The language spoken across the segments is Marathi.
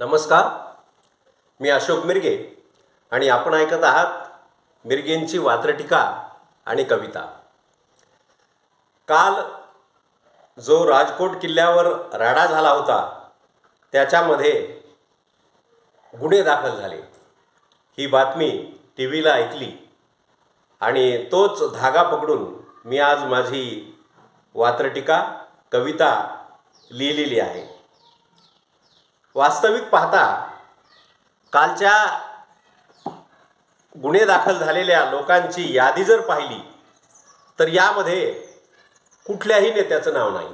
नमस्कार. मी अशोक मिरगे आणि आपण ऐकत आहात मिरगेंची वात्रटिका आणि कविता. काल जो राजकोट किल्ल्यावर राडा झाला होता त्याच्यामध्ये गुन्हे दाखल झाले. ही बातमी टी व्हीला ऐकली आणि तोच धागा पकडून मी आज माझी वात्रटिका कविता लिहिलेली आहे. वास्तविक पाहता कालच्या गुन्हे दाखल झालेल्या लोकांची यादी जर पाहिली तर यामध्ये कुठल्याही नेत्याचं नाव नाही.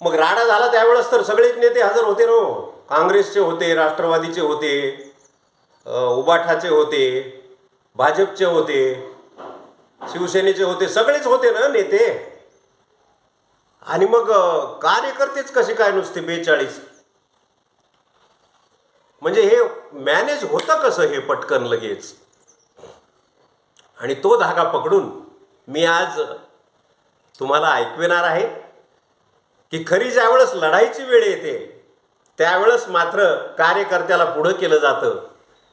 मग राडा झाला त्यावेळेस तर सगळेच नेते हजर होते ना हो. काँग्रेसचे होते राष्ट्रवादीचे होते उबाठाचे होते भाजपचे होते शिवसेनेचे होते सगळेच होते ना नेते. आणि मग कार्यकर्तेच कसे काय नुसते बेचाळीस? म्हणजे हे मॅनेज होतं कसं हे पटकन लगेच? आणि तो धागा पकडून मी आज तुम्हाला ऐकविणार आहे की खरी ज्यावेळेस लढाईची वेळ येते त्यावेळेस मात्र कार्यकर्त्याला पुढं केलं जातं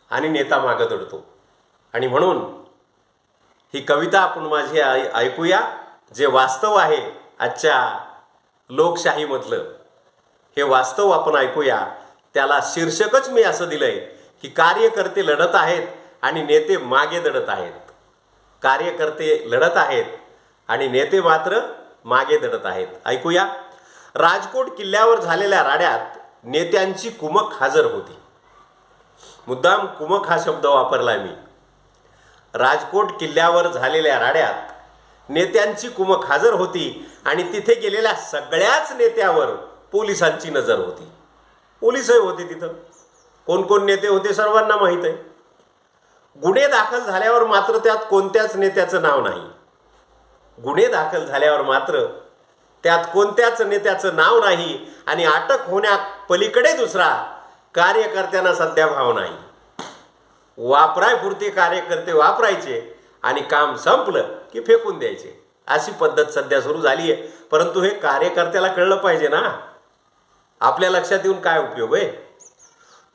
आणि नेता मागं दडतो. आणि म्हणून ही कविता आपण माझी ऐकूया जे वास्तव आहे आजच्या लोकशाहीमधलं. हे वास्तव आपण ऐकूया. त्याला शीर्षकच मी असं दिलंय की कार्यकर्ते लढत आहेत आणि नेते मागे दडत आहेत. कार्यकर्ते लढत आहेत आणि नेते मात्र मागे दडत आहेत. ऐकूया. राजकोट किल्ल्यावर झालेल्या राड्यात नेत्यांची कुमक हजर होती. मुद्दाम कुमक हा शब्द वापरला मी. राजकोट किल्ल्यावर झालेल्या राड्यात नेत्यांची कुमक हजर होती आणि तिथे गेलेल्या सगळ्याच नेत्यावर पोलिसांची नजर होती. पोलिसही होते तिथं. कोण कोण नेते होते सर्वांना माहीत आहे. गुन्हे दाखल झाल्यावर मात्र त्यात कोणत्याच नेत्याचं नाव नाही. गुन्हे दाखल झाल्यावर मात्र त्यात कोणत्याच नेत्याचं नाव नाही आणि अटक होण्या पलीकडे दुसरा कार्यकर्त्यांना सध्या भाव नाही. वापरायपुरते कार्यकर्ते वापरायचे आणि काम संपलं. की फेकून द्यायचे. अशी पद्धत सध्या सुरू झाली आहे परंतु हे कार्यकर्त्याला कळलं पाहिजे ना. आपल्या लक्षात येऊन काय उपयोग आहे?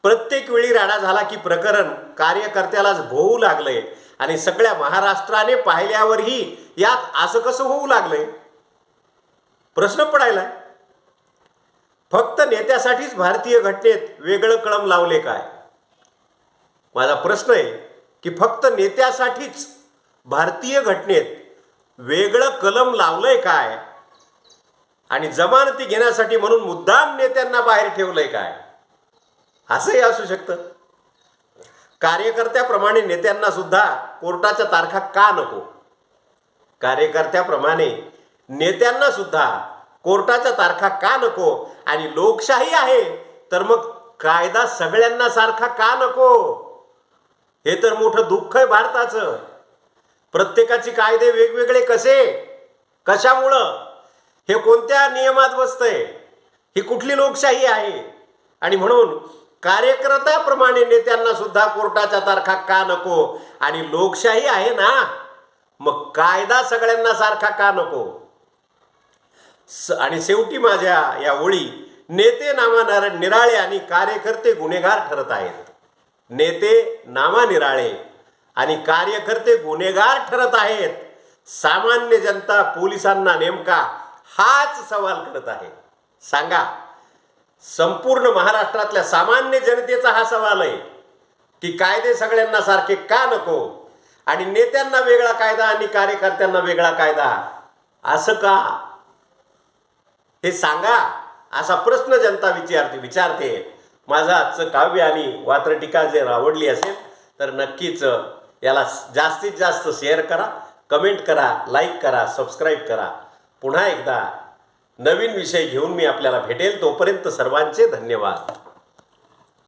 प्रत्येक वेळी राडा झाला की प्रकरण कार्यकर्त्यालाच भोवू लागलंय. आणि सगळ्या महाराष्ट्राने पाहिल्यावरही यात असं कसं होऊ लागलंय? प्रश्न पडायला फक्त नेत्यासाठीच भारतीय घटनेत वेगळं कळम लावले काय? माझा प्रश्न आहे की फक्त नेत्यासाठीच भारतीय घटनेत वेगळं कलम लावलंय काय? आणि जमानती घेण्यासाठी म्हणून मुद्दाम नेत्यांना बाहेर ठेवलंय काय? असंही असू शकतं. कार्यकर्त्याप्रमाणे नेत्यांना सुद्धा कोर्टाच्या तारखा का नको? कार्यकर्त्याप्रमाणे नेत्यांना सुद्धा कोर्टाच्या तारखा का नको? आणि लोकशाही आहे तर मग कायदा सगळ्यांना सारखा का नको? हे तर मोठं दुःख आहे भारताचं. प्रत्येकाचे कायदे वेगवेगळे कसे? कशामुळं? हे कोणत्या नियमात बसतंय? ही कुठली लोकशाही आहे? आणि म्हणून कार्यकर्त्याप्रमाणे नेत्यांना सुद्धा कोर्टाच्या तारखा का नको? आणि लोकशाही आहे ना मग कायदा सगळ्यांना सारखा का नको? स आणि शेवटी माझ्या या ओळी नेते नामा निराळे आणि कार्यकर्ते गुन्हेगार ठरत आहेत. नेते नामा निराळे. आणि कार्यकर्ते गुन्हेगार ठरत आहेत. सामान्य जनता पोलिसांना नेमका हाच सवाल करत आहे. सांगा संपूर्ण महाराष्ट्रातल्या सामान्य जनतेचा हा सवाल आहे की कायदे सगळ्यांना सारखे का नको? आणि नेत्यांना वेगळा कायदा आणि कार्यकर्त्यांना वेगळा कायदा असं का? हे सांगा असा प्रश्न जनता विचारते विचारते. माझं आजचं काव्य आणि वात्रटीका जर आवडली असेल तर नक्कीच याला जास्तीत जास्त शेअर करा कमेंट करा लाईक करा सबस्क्राईब करा. पुन्हा एकदा नवीन विषय घेऊन मी आपल्याला भेटेल तोपर्यंत सर्वांचे धन्यवाद.